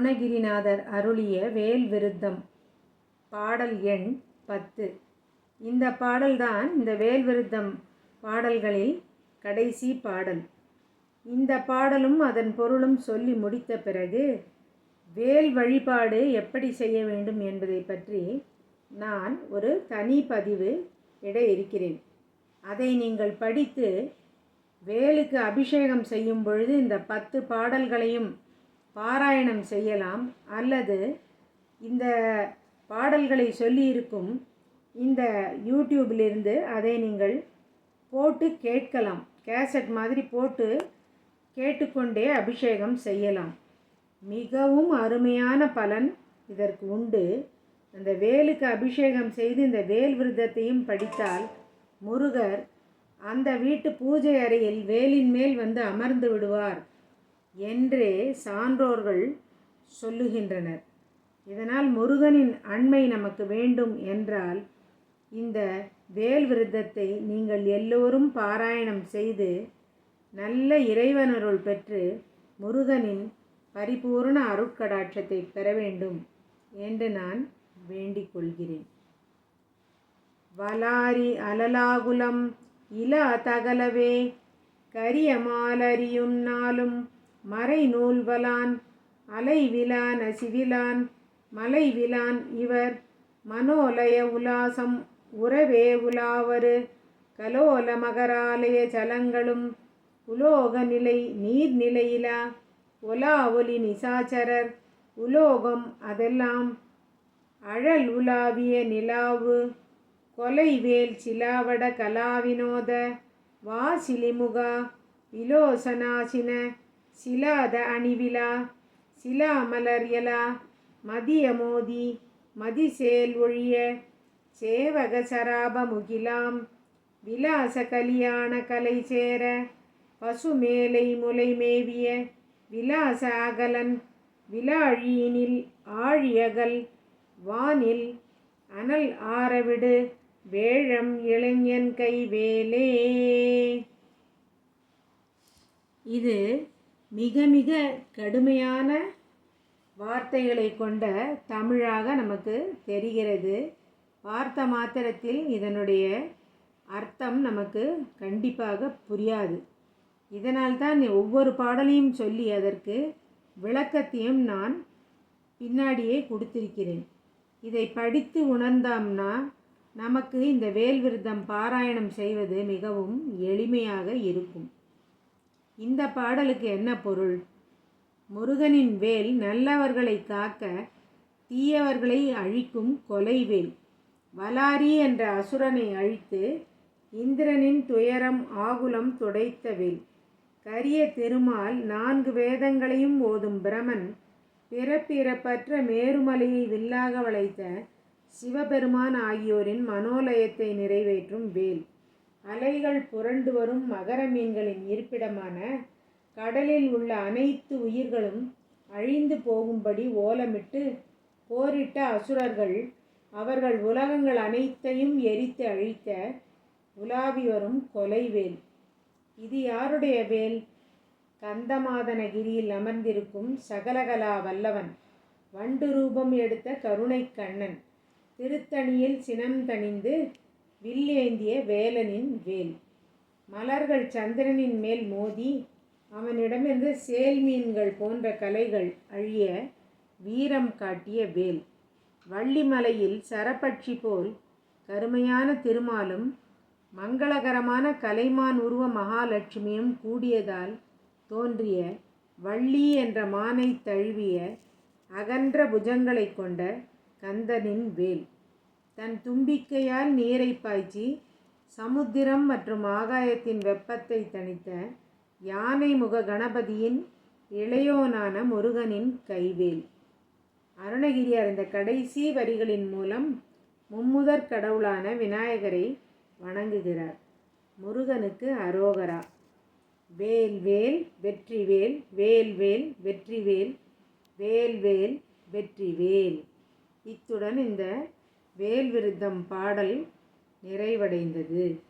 அருணகிரிநாதர் அருளிய வேல் விருத்தம். பாடல் எண் பத்து. இந்த பாடல்தான் இந்த வேல் விருத்தம் பாடல்களில் கடைசி பாடல். இந்த பாடலும் அதன் பொருளும் சொல்லி முடித்த பிறகு வேல் வழிபாடு எப்படி செய்ய வேண்டும் என்பதை பற்றி நான் ஒரு தனி பதிவு இட இருக்கிறேன். அதை நீங்கள் படித்து வேலுக்கு அபிஷேகம் செய்யும் பொழுது இந்த பத்து பாடல்களையும் பாராயணம் செய்யலாம் அல்லது இந்த பாடல்களை சொல்லியிருக்கும் இந்த யூடியூபிலிருந்து அதை நீங்கள் போட்டு கேட்கலாம். கேசட் மாதிரி போட்டு கேட்டுக்கொண்டே அபிஷேகம் செய்யலாம். மிகவும் அருமையான பலன் இதற்கு உண்டு. அந்த வேலுக்கு அபிஷேகம் செய்து இந்த வேல் விருதத்தையும் படித்தால் முருகர் அந்த வீட்டு பூஜை அறையில் வேலின் மேல் வந்து அமர்ந்து விடுவார். என்றே சான்றோர்கள் சொல்லுகின்றனர். இதனால் முருகனின் அண்மை நமக்கு வேண்டும் என்றால் இந்த வேல் விருத்தத்தை நீங்கள் எல்லோரும் பாராயணம் செய்து நல்ல இறைவனருள் பெற்று முருகனின் பரிபூர்ண அருட்கடாட்சத்தை பெற வேண்டும் என்று நான் வேண்டிக் கொள்கிறேன். வலாரி அலலாகுலம் இல தகலவே கரியமாலரியும் நாளும் மறை நூல்வலான் அலைவிலான் அசிவிலான் மலைவிலான் இவர் மனோலய உலாசம் உறவே உலாவரு கலோல மகராலய ஜலங்களும் உலோக நிலை நீர்நிலையிலா ஒலா ஒலி நிசாச்சரர் உலோகம் அதெல்லாம் அழல் உலாவிய நிலாவு கொலைவேல் சிலாவட கலாவினோத வாசிலிமுகா விலோசனாசின சிலாத அணிவிலா சிலாமலர்யலா மதியமோதி மதிசேல் ஒழிய சேவக சராப முகிலாம் விலாச கலியாண கலை சேர பசுமேலை முலை மேவிய விலாச அகலன் விலாழியினில் ஆழியகல் வானில் அனல் ஆரவிடு வேழம் இளைஞன் கைவேலே இது மிக மிக கடுமையான வார்த்தைகளை கொண்ட தமிழாக நமக்கு தெரிகிறது. பார்த்த மாத்திரத்தில் இதனுடைய அர்த்தம் நமக்கு கண்டிப்பாக புரியாது. இதனால்தான் ஒவ்வொரு பாடலையும் சொல்லி அதற்கு விளக்கத்தையும் நான் பின்னாடியே கொடுத்திருக்கிறேன். இதை படித்து உணர்ந்தோம்னா நமக்கு இந்த வேல் விருத்தம் பாராயணம் செய்வது மிகவும் எளிமையாக இருக்கும். இந்த பாடலுக்கு என்ன பொருள்? முருகனின் வேல் நல்லவர்களை காக்க தீயவர்களை அழிக்கும் கொலைவேல். வலாரி என்ற அசுரனை அழித்து இந்திரனின் துயரம் ஆகுலம் துடைத்த வேல். கரிய திருமால் நான்கு வேதங்களையும் ஓதும் பிரமன் பிறப்பிறப்பற்ற மேருமலையை வில்லாக வளைத்த சிவபெருமான் ஆகியோரின் மனோலயத்தை நிறைவேற்றும் வேல். அலைகள் புரண்டு வரும் மகர மீன்களின் இருப்பிடமான கடலில் உள்ள அனைத்து உயிர்களும் அழிந்து போகும்படி ஓலமிட்டு போரிட்ட அசுரர்கள் அவர்கள் உலகங்கள் அனைத்தையும் எரித்து அழித்த உலாவி வரும் கொலைவேல். இது யாருடைய வேல்? கந்தமாதனகிரியில் அமர்ந்திருக்கும் சகலகலா வல்லவன் வண்டு ரூபம் எடுத்த கருணை கண்ணன் திருத்தணியில் சினம் தணிந்து வில்லேந்திய வேலனின் வேல். மலர்கள் சந்திரனின் மேல் மோதி அவனிடமிருந்து சேல் மீன்கள் போன்ற கலைகள் அழிய வீரம் காட்டிய வேல். வள்ளிமலையில் சரப்பட்சி போல் கருமையான திருமாலும் மங்களகரமான கலைமான் உருவ மகாலட்சுமியும் கூடியதால் தோன்றிய வள்ளி என்ற மானை தழுவிய அகன்ற புஜங்களை கொண்ட கந்தனின் வேல். தன் தும்பிக்கையால் நீரை பாய்ச்சி சமுத்திரம் மற்றும் ஆகாயத்தின் வெப்பத்தை தணித்த யானை முக கணபதியின் இளையோனான முருகனின் கைவேல். அருணகிரியார் இந்த கடைசி வரிகளின் மூலம் மும்முதற் கடவுளான விநாயகரை வணங்குகிறார். முருகனுக்கு அரோகரா. வேல் வேல் வெற்றி வேல் வேல் வேல் வெற்றி வேல் வேல் வேல் வெற்றி வேல். இத்துடன் இந்த வேல்விருத்தம் பாடல் நிறைவடைந்தது.